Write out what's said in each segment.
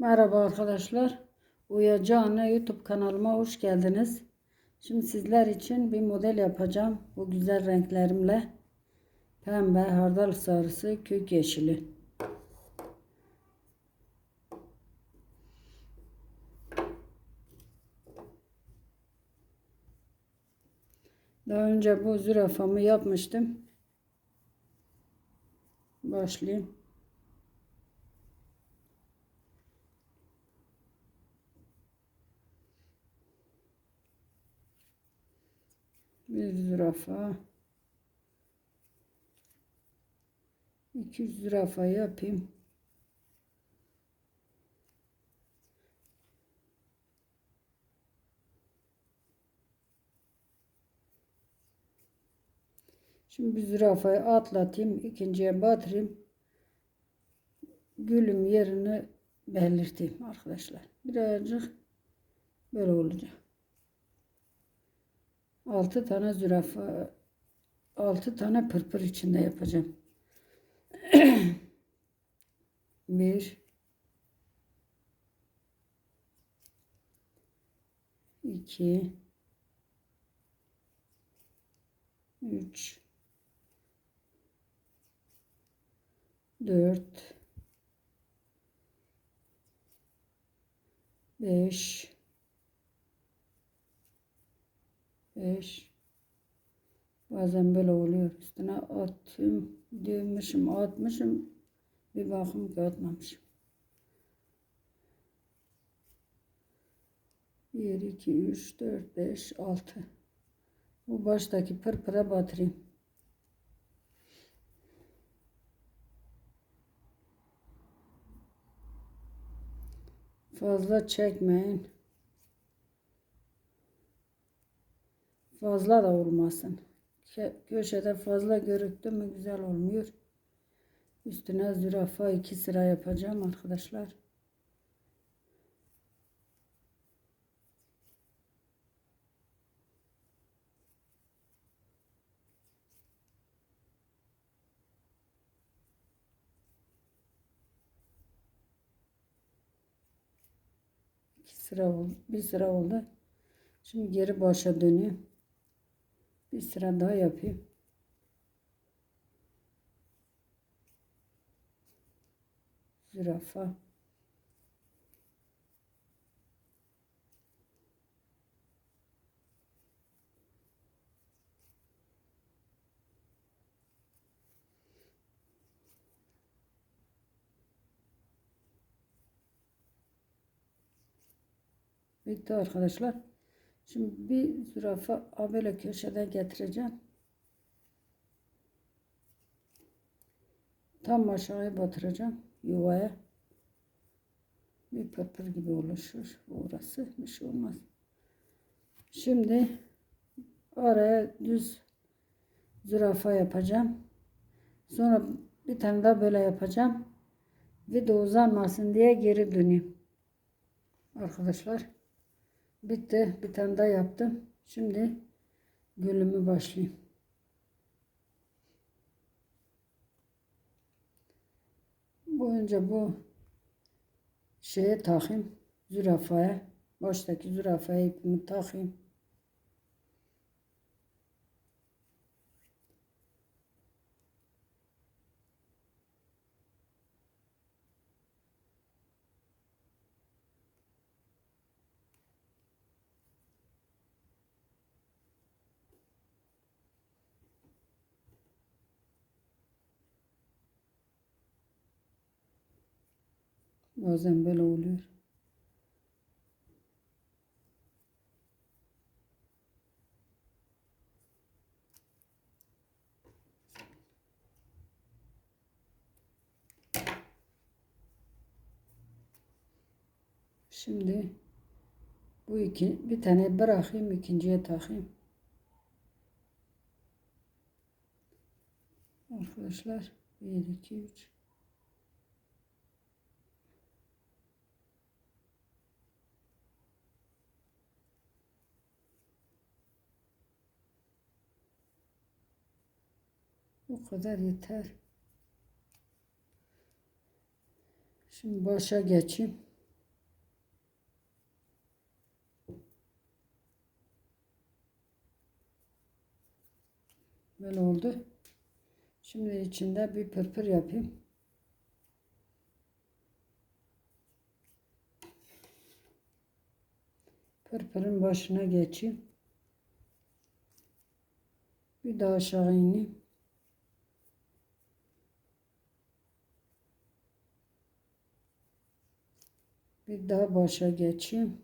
Merhaba arkadaşlar. Uyacağına YouTube kanalıma hoş geldiniz. Şimdi sizler için bir model yapacağım. Bu güzel renklerimle. Pembe, hardal sarısı, kök yeşili. Daha önce bu zürafamı yapmıştım. Başlayayım. Bir zürafa. İki zürafa yapayım. Şimdi bir zürafayı atlatayım. ikinciye batırayım. Gülüm yerini belirteyim arkadaşlar. Birazcık böyle olacak. 6 tane zürafa 6 tane pırpır içinde yapacağım. 1 2 3 4 5 5 bazen böyle oluyor. Üstüne attım dövmüşüm atmışım. Bir bakım ki atmamışım. 1 2 3 4 5 6 bu baştaki pırpıra batırayım. Fazla çekmeyin fazla da olmasın. Köşede fazla görüktü mü güzel olmuyor. Üstüne zürafa iki sıra yapacağım arkadaşlar. İki sıra oldu. Bir sıra oldu. Şimdi geri başa dönüyorum. Bir sıra daha yapayım. Zürafa. Bitti arkadaşlar. Şimdi bir zürafa böyle köşede getireceğim. Tam aşağıya batıracağım yuvaya. Bir pırpır gibi oluşur. Orası bir şey olmaz. Şimdi oraya düz zürafa yapacağım. Sonra bir tane daha böyle yapacağım. Video uzanmasın diye geri döneyim. Arkadaşlar. Bitti. Bir tane daha yaptım. Şimdi gülümü başlayayım. Önce bu şeye takayım. Zürafaya. Baştaki zürafaya ipimi takayım. Bazen böyle oluyor. Şimdi bu iki bir tane bırakayım ikinciye takayım. Arkadaşlar 1 2 3 kadar yeter. Şimdi başa geçeyim. Böyle oldu. Şimdi içinde bir pırpır yapayım. Pırpırın başına geçeyim. Bir daha aşağı ineyim. Bir daha başa geçeyim.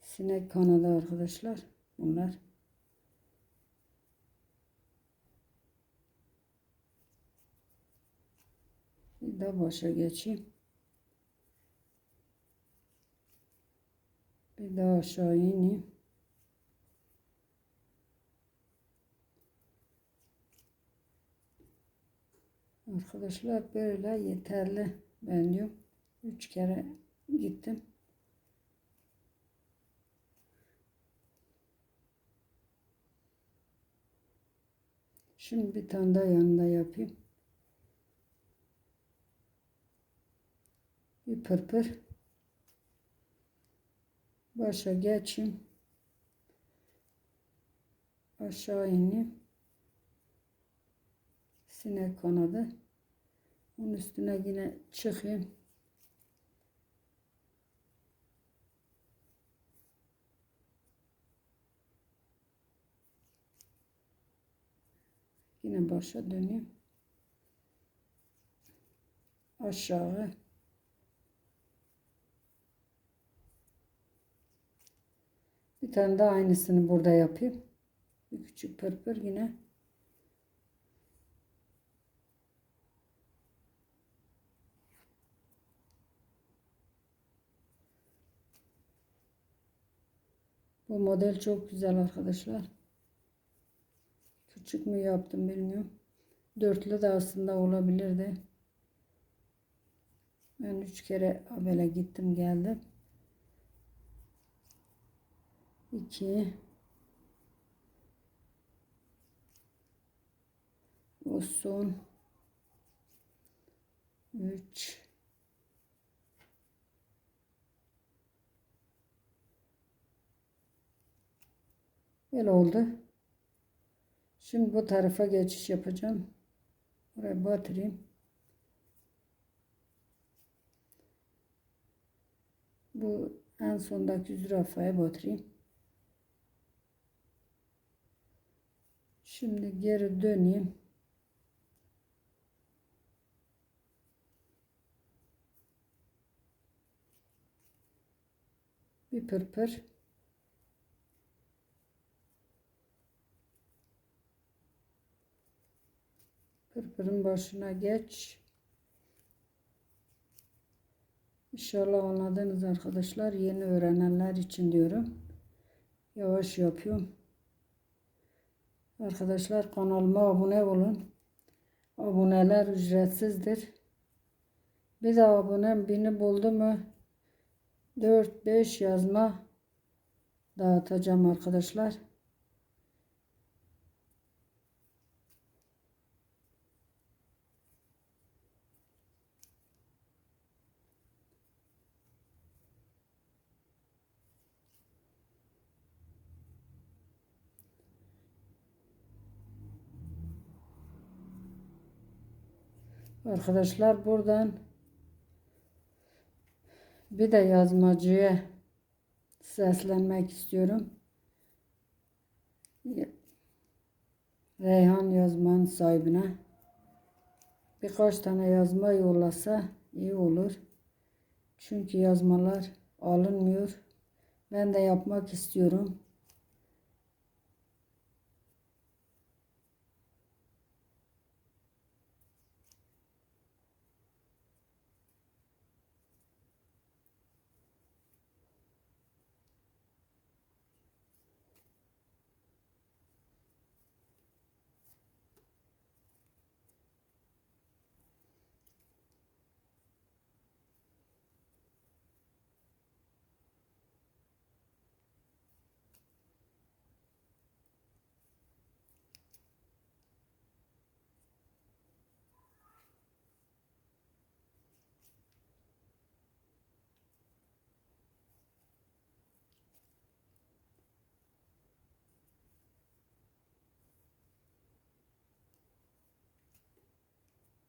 Sinek kanadı arkadaşlar. Bunlar. Bir daha başa geçeyim. Bir daha aşağı ineyim. Arkadaşlar böyle yeterli ben diyorum. Üç kere gittim. Şimdi bir tane daha yanında yapayım. Bir pırpır. Başa geçeyim. Aşağı ineyim. Sinek kanadı. Onun üstüne yine çıkayım. Yine başa döneyim. Aşağı. Bir tane daha aynısını burada yapayım. Bir küçük pırpır yine. Bu model çok güzel arkadaşlar. Küçük mü yaptım bilmiyorum. Dörtlü de aslında olabilirdi. Ben üç kere böyle gittim geldim. İki. O son. Üç. Böyle oldu. Şimdi bu tarafa geçiş yapacağım. Buraya batırayım. Bu en sondaki zürafaya batırayım. Şimdi geri döneyim. Bir pırpır. Pırpırın başına geç. İnşallah anladınız arkadaşlar. Yeni öğrenenler için diyorum. Yavaş yapıyorum. Arkadaşlar kanalıma abone olun. Aboneler ücretsizdir. Bir de abonem bini buldu mu 4-5 yazma dağıtacağım arkadaşlar. Arkadaşlar buradan bir de yazmacıya seslenmek istiyorum. Reyhan yazmanın sahibine birkaç tane yazma yollasa iyi olur. Çünkü yazmalar alınmıyor. Ben de yapmak istiyorum.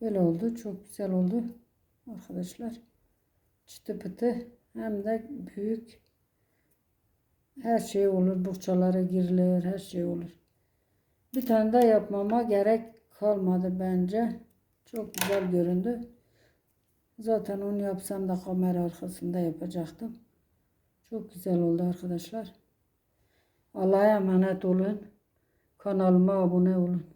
Böyle oldu. Çok güzel oldu. Arkadaşlar. Çıtı pıtı hem de büyük. Her şey olur. Bohçalara girilir. Her şey olur. Bir tane daha yapmama gerek kalmadı bence. Çok güzel göründü. Zaten onu yapsam da kamera arkasında yapacaktım. Çok güzel oldu arkadaşlar. Allah'a emanet olun. Kanalıma abone olun.